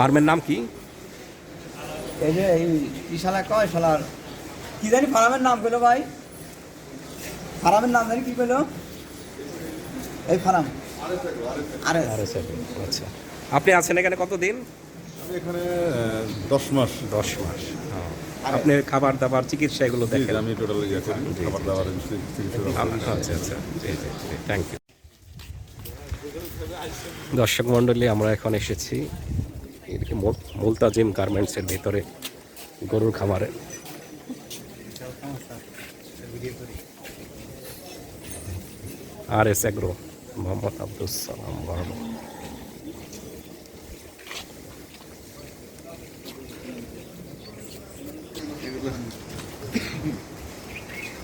ফার্মের নাম কি? এই যে এই কি শালা কয় শালার? কি জানি ফার্মের নাম কইলো ভাই। ফার্মের নাম জানি কি কইলো? এই ফার্ম। আরে। আরে আচ্ছা। আপনি আছেন এখানে কতদিন? আমি এখানে দশ মাস। দশ মাস আপনি খাবার দাবার চিকিৎসা এগুলো দেখেন। আমি টোটাল ইয়ে করি খাবার দাবার চিকিৎসা আচ্ছা আচ্ছা আচ্ছা। থ্যাংক ইউ দর্শক মণ্ডলী আমরা এখন এসেছি মুলতাজিম গার্মেন্টসের ভিতরে গরুর খামারে। R S agro Mohammad Abdul Salam Babu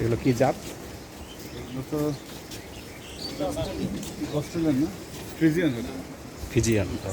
এগুলো কি জাত? তো অস্ট্রেলিয়ান না? ফিজিয়ান ও।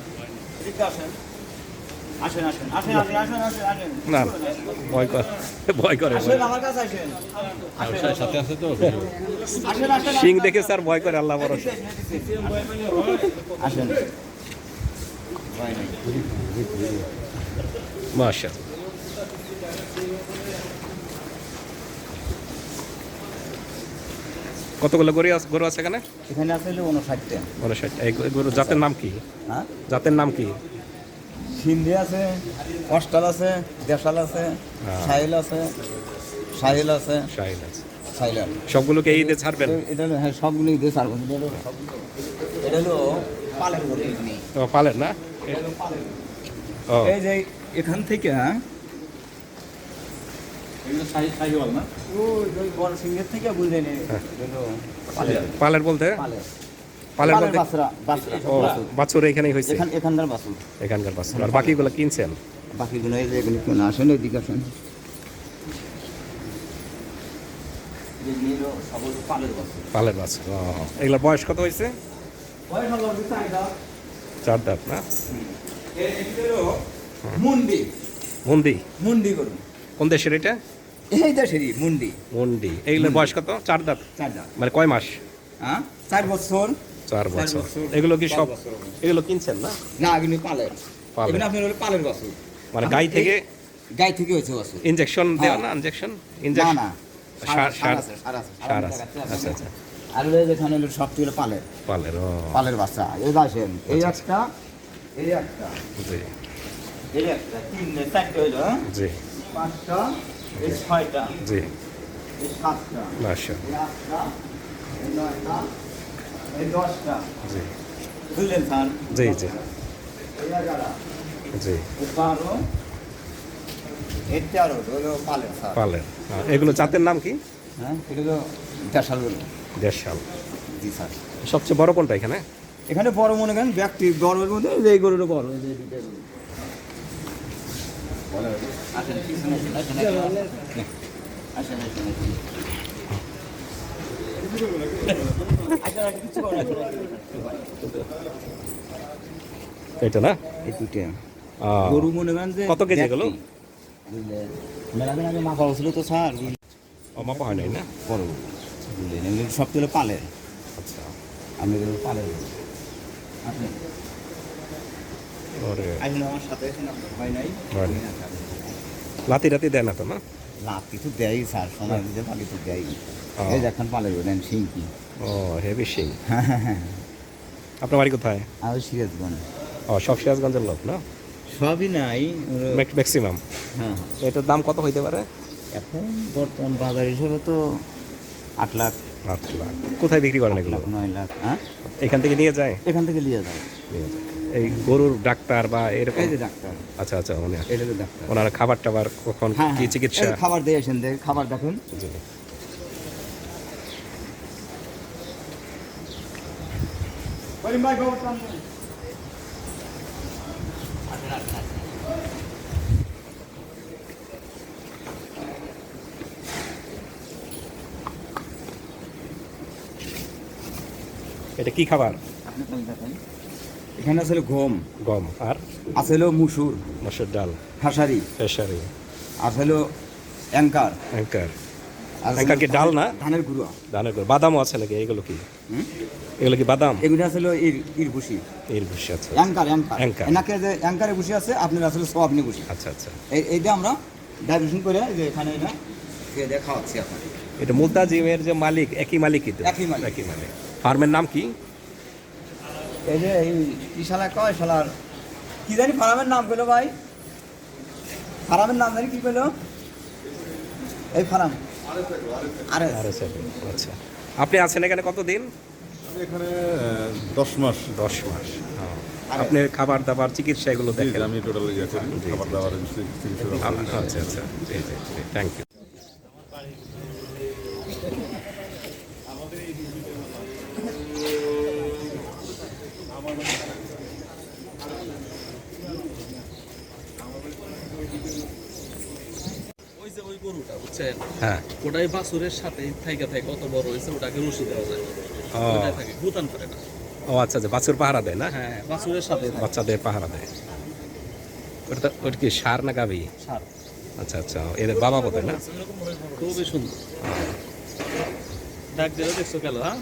না। ভয় করে ভয় করে আসেন আমার কাছে আসেন। আসেন সাথে আছে তো? আসেন আসেন সিং দেখে স্যার ভয় করে আল্লাহ ভরসা। আসেন মাশা কতগুলো গরু আছে গরু আছে এখানে? এখানে আছে যে উনষাটটা উনষাট এই গরু জাতের নাম কি? হ্যাঁ? জাতের নাম কি? সিন্ধি আছে অস্টাল আছে দেশাল আছে হ্যাঁ। সাহিল আছে সাহিল আছে শাহিন আছে। সাইলার সবগুলোকে এই দিয়ে ছাড়বেন? এটা হ্যাঁ সবগুলোই দিয়ে সারবো এটা হলো সবগুলো- পালের গরু। পালেন না? এই যে এখান থেকে হ্যাঁ এগুলো সাই সাইওয়াল না? ওই ওই বড় সিংহের থেকে বুঝে নে। এটা হলো পালের বলতে? পালের। বলতে? বাছরা বাছরা ও বাছুর এখানেই হয়েছে এখান এখানকার বাছুর। এখানকার বাছুর। আর বাকিগুলো কিনছেন? বাকিগুলো এই যে আসেন এদিকে আসেন। পালের বাছুর। বয়স কত হয়েছে চার দাঁত। না? মুন্ডি। মুন্ডি? কোন দেশের এটা? এই দেশেরই মুন্ডি। মন্ডি। এইগুলোর বয়স কত? চার দাঁত? চারটা মানে কয় মাস? হ্যাঁ? চার বছর। চার বছর। এগুলো কি সব এগুলো কিনছেন না? না এগুলি পালের। এগুলো আপনার হলো পালের বাছুর। মানে গাই থেকে গাই থেকে হয়েছে বাছুর। ইনজেকশন দেওয়া হ্যাঁ। না ইনজেকশন ইনজেকশন না। সার- সার সার- আচ্ছা আচ্ছা। আর ওই যেখানে হলো পালের। পালের ও। পালের বাচ্চা। এই আসেন এই একটা এই একটা। জি। এই একটা তিনটে চারটে হইল হ্যাঁ? জি। পাঁচটা এই ছয়টা জি এই সাতটা মাশা এই আটটা এই নয়টা এই দশটা জি বুঝলেন স্যার জি জি এই এগারো জি এই বারো এই তেরো হলো পালের স্যার পালের এগুলো জাতের নাম কি? হ্যাঁ দেশাল জি স্যার। সবচেয়ে বড় কোনটা এখানে? এখানে বড় মনে করেন ব্যক্তি গরমের মধ্যে এই গরুটা বড় এটা না এই দুইটা। গরু মনে করেন যে কত কেজি। বুঝলেন? মেলা দিন আগে মাপা হচ্ছিল তো স্যার? ও, মাপা হয় নাই না বড় বুঝলেন সব তুলে পালের আচ্ছা আমি এগুলো পালের গরু। আসেন ওরে আসেন আমার সাথে আসেন আপনার ভয় নাই ভয় নেই। লাতি রাতি দেয় না তো না? লাভ কিছু দেয় স্যার সময় দিতে পারি তো দেয়। এই দেখেন পালের বলেন সিংকি ও হেভি সিং আপনার বাড়ি কোথায়? আর সিরাজগঞ্জ। ও সব সিরাজগঞ্জের লোক না? সবই নাই ম্যাক্সিমাম। হ্যাঁ এটার দাম কত হইতে পারে? এখন বর্তমান বাজার হিসেবে তো আট লাখ। আট লাখ। কোথায় বিক্রি করেন এগুলো? নয় লাখ হ্যাঁ? এখান থেকে নিয়ে যায়? এখান থেকে নিয়ে যায়। নিয়ে যায়। এই গরুর ডাক্তার বা এরকম? ডাক্তার। আচ্ছা আচ্ছা মানে এটা ডাক্তার। ওনারা খাবার টাবার কখন হ্যাঁ কি হ্যাঁ। চিকিৎসা? এই খাবার দিয়ে আসেন খাবার দেখুন। এটা কি খাবার? আপনি এখানে আছে হলো গম। গম আর? আছে হলো মুসুর মসুর ডাল। খাসারি। ফেসারি আছে হলো অ্যাঙ্কার। অ্যাঙ্কার। অ্যাঙ্কার কি ডাল না? ধানের গুঁড়ো। ধানের গুঁড়ো। বাদামও আছে নাকি? এগুলো কি? এগুলো কি বাদাম? এগুলো আছে হলো ইর ইর ভুসি এর ভুষি আছে অ্যাঙ্কার অ্যাঙ্কার। অ্যাঙ্কার। এনাকে যে অ্যাঙ্কারে ভুসি আছে আপনার আসলে সব আপনি ভুসি আচ্ছা আচ্ছা। এই এইটা আমরা ডাইভেশন করে যে এখানে এটা দিয়ে খাওয়াচ্ছি আপনাকে। এটা মুলতাজিমের যে মালিক একই মালিকই তো একই মালিক। একই মালিক। ফার্মের নাম কি? এই যে এই কি শালা কয় শালার? কি জানি ফার্মের নাম কইলো ভাই। ফার্মের নাম জানি কি কইলো? এই ফার্ম। আরে আর আচ্ছা। আপনি আছেন এখানে কতদিন? আমি এখানে দশ মাস। দশ মাস। হ্যাঁ। আপনি খাবার দাবার চিকিৎসা এগুলো দেখেন? আমি টোটাল ইয়ে করি। খাবার দাবার আচ্ছা আচ্ছা আচ্ছা। থ্যাংক ইউ গরুটা বুঝছেন? হ্যাঁ। ওটাই বাছুরের সাথে থাইকা থাকে কত বড় হয়েছে ওটাকে রশি দেওয়া যায়। ও। থাকে ভুতান করে না। ও আচ্ছা আচ্ছা বাছুর পাহারা দেয় না? হ্যাঁ বাছুরের সাথে বাচ্চাদের পাহারা দেয়। ওটা ওটা কি সার না গাবি? সার। আচ্ছা আচ্ছা এদের বাবা বোধহয় না? খুবই সুন্দর। ডাক দিলে দেখছ গেল হ্যাঁ?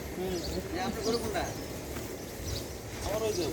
আমার ওই যে